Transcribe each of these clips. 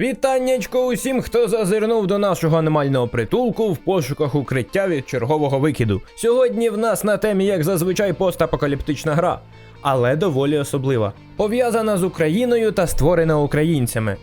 Вітаннячко усім, хто зазирнув до нашого аномального притулку в пошуках укриття від чергового викиду. Сьогодні в нас на темі, як зазвичай, постапокаліптична гра, але доволі особлива. Пов'язана з Україною та створена українцями.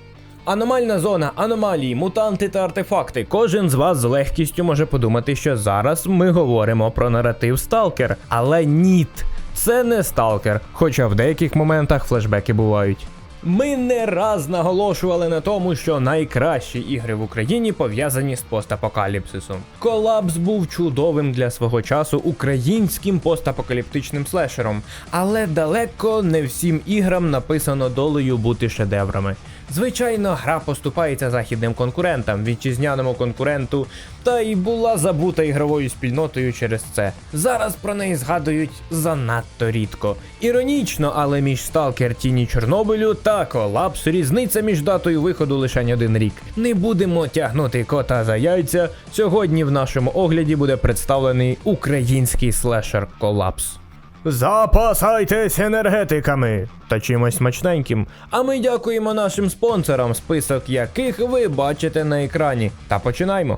Аномальна зона, аномалії, мутанти та артефакти. Кожен з вас з легкістю може подумати, що зараз ми говоримо про наратив Сталкер. Але ніт, це не сталкер, хоча в деяких моментах флешбеки бувають. Ми не раз наголошували на тому, що найкращі ігри в Україні пов'язані з постапокаліпсисом. Колапс був чудовим для свого часу українським постапокаліптичним слешером, але далеко не всім іграм написано долею бути шедеврами. Звичайно, гра поступається західним конкурентам, вітчизняному конкуренту, та й була забута ігровою спільнотою через це. Зараз про неї згадують занадто рідко. Іронічно, але між Сталкер Тіні Чорнобилю та колапс різниця між датою виходу лише один рік. Не будемо тягнути кота за яйця. Сьогодні в нашому огляді буде представлений український слешер Колапс. Запасайтесь енергетиками та чимось смачненьким. А ми дякуємо нашим спонсорам, список яких ви бачите на екрані. Та починаймо.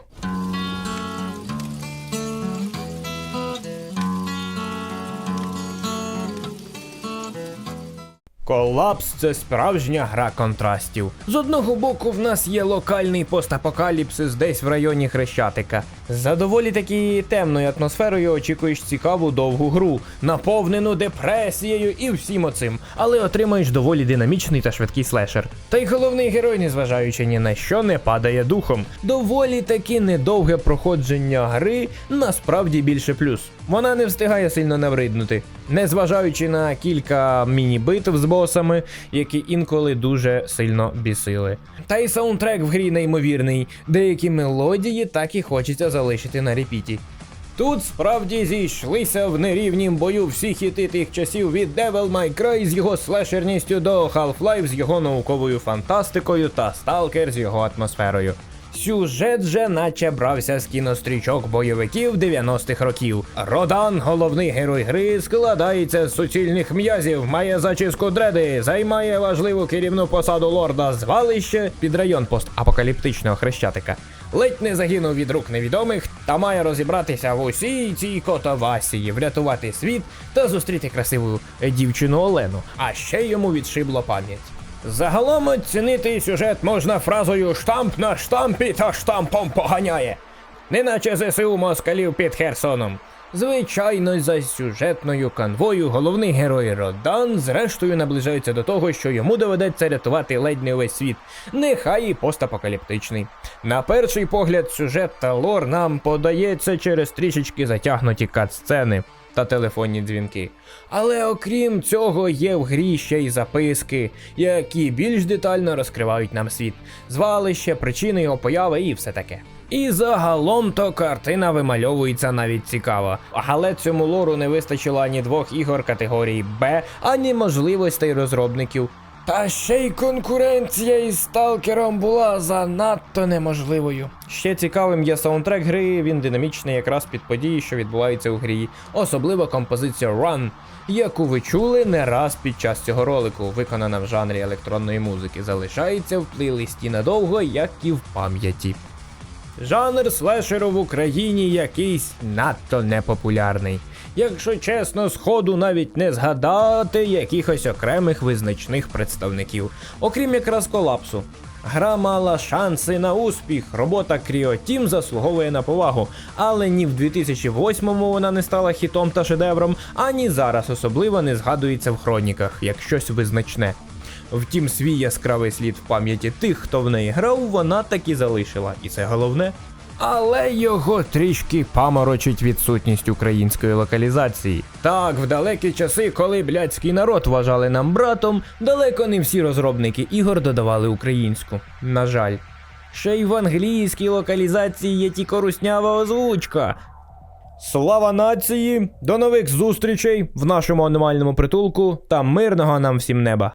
Колапс це справжня гра контрастів. З одного боку, в нас є локальний постапокаліпсис десь в районі Хрещатика. За доволі таки темною атмосферою очікуєш цікаву довгу гру, наповнену депресією і всім оцим, але отримаєш доволі динамічний та швидкий слешер. Та й головний герой, незважаючи ні на що, не падає духом. Доволі таки недовге проходження гри насправді більше плюс. Вона не встигає сильно навриднути, незважаючи на кілька міні-битв з босами, які інколи дуже сильно бісили. Та й саундтрек в грі неймовірний, деякі мелодії так і хочеться залишити на репіті. Тут справді зійшлися в нерівнім бою всі хіти тих часів від Devil May Cry з його слешерністю до Half-Life з його науковою фантастикою та Stalker з його атмосферою. Сюжет же наче брався з кінострічок бойовиків 90-х років. Родан, головний герой гри, складається з суцільних м'язів, має зачіску дреди, займає важливу керівну посаду лорда звалище під район постапокаліптичного хрещатика. Ледь не загинув від рук невідомих та має розібратися в усій цій котовасії, врятувати світ та зустріти красиву дівчину Олену. А ще йому відшибло пам'ять. Загалом оцінити сюжет можна фразою штамп на штампі та штампом поганяє. Неначе ЗСУ москалів під Херсоном. Звичайно, за сюжетною канвою головний герой Родан зрештою наближається до того, що йому доведеться рятувати ледь не увесь світ, нехай і постапокаліптичний. На перший погляд, сюжет та лор нам подається через трішечки затягнуті кат-сцени та телефонні дзвінки. Але окрім цього, є в грі ще й записки, які більш детально розкривають нам світ, звалище, причини його появи і все таке. І загалом то картина вимальовується навіть цікаво. Але цьому лору не вистачило ані двох ігор категорії Б, ані можливостей розробників. Та ще й конкуренція із сталкером була занадто неможливою. Ще цікавим є саундтрек гри, він динамічний якраз під події, що відбуваються у грі, особливо композиція Run, яку ви чули не раз під час цього ролику, виконана в жанрі електронної музики, залишається в плейлисті надовго, як і в пам'яті. Жанр слешеру в Україні якийсь надто непопулярний. Якщо чесно, сходу навіть не згадати якихось окремих визначних представників, окрім якраз колапсу. Гра мала шанси на успіх, робота Creo Team заслуговує на повагу, але ні в 2008-му вона не стала хітом та шедевром, ані зараз особливо не згадується в хроніках як щось визначне. Втім, свій яскравий слід в пам'яті тих, хто в неї грав, вона таки залишила, і це головне. Але його трішки паморочить відсутність української локалізації. Так, в далекі часи, коли блядський народ вважали нам братом, далеко не всі розробники ігор додавали українську. На жаль. Ще й в англійській локалізації є тільки руснява озвучка. Слава нації! До нових зустрічей в нашому аномальному притулку та мирного нам всім неба!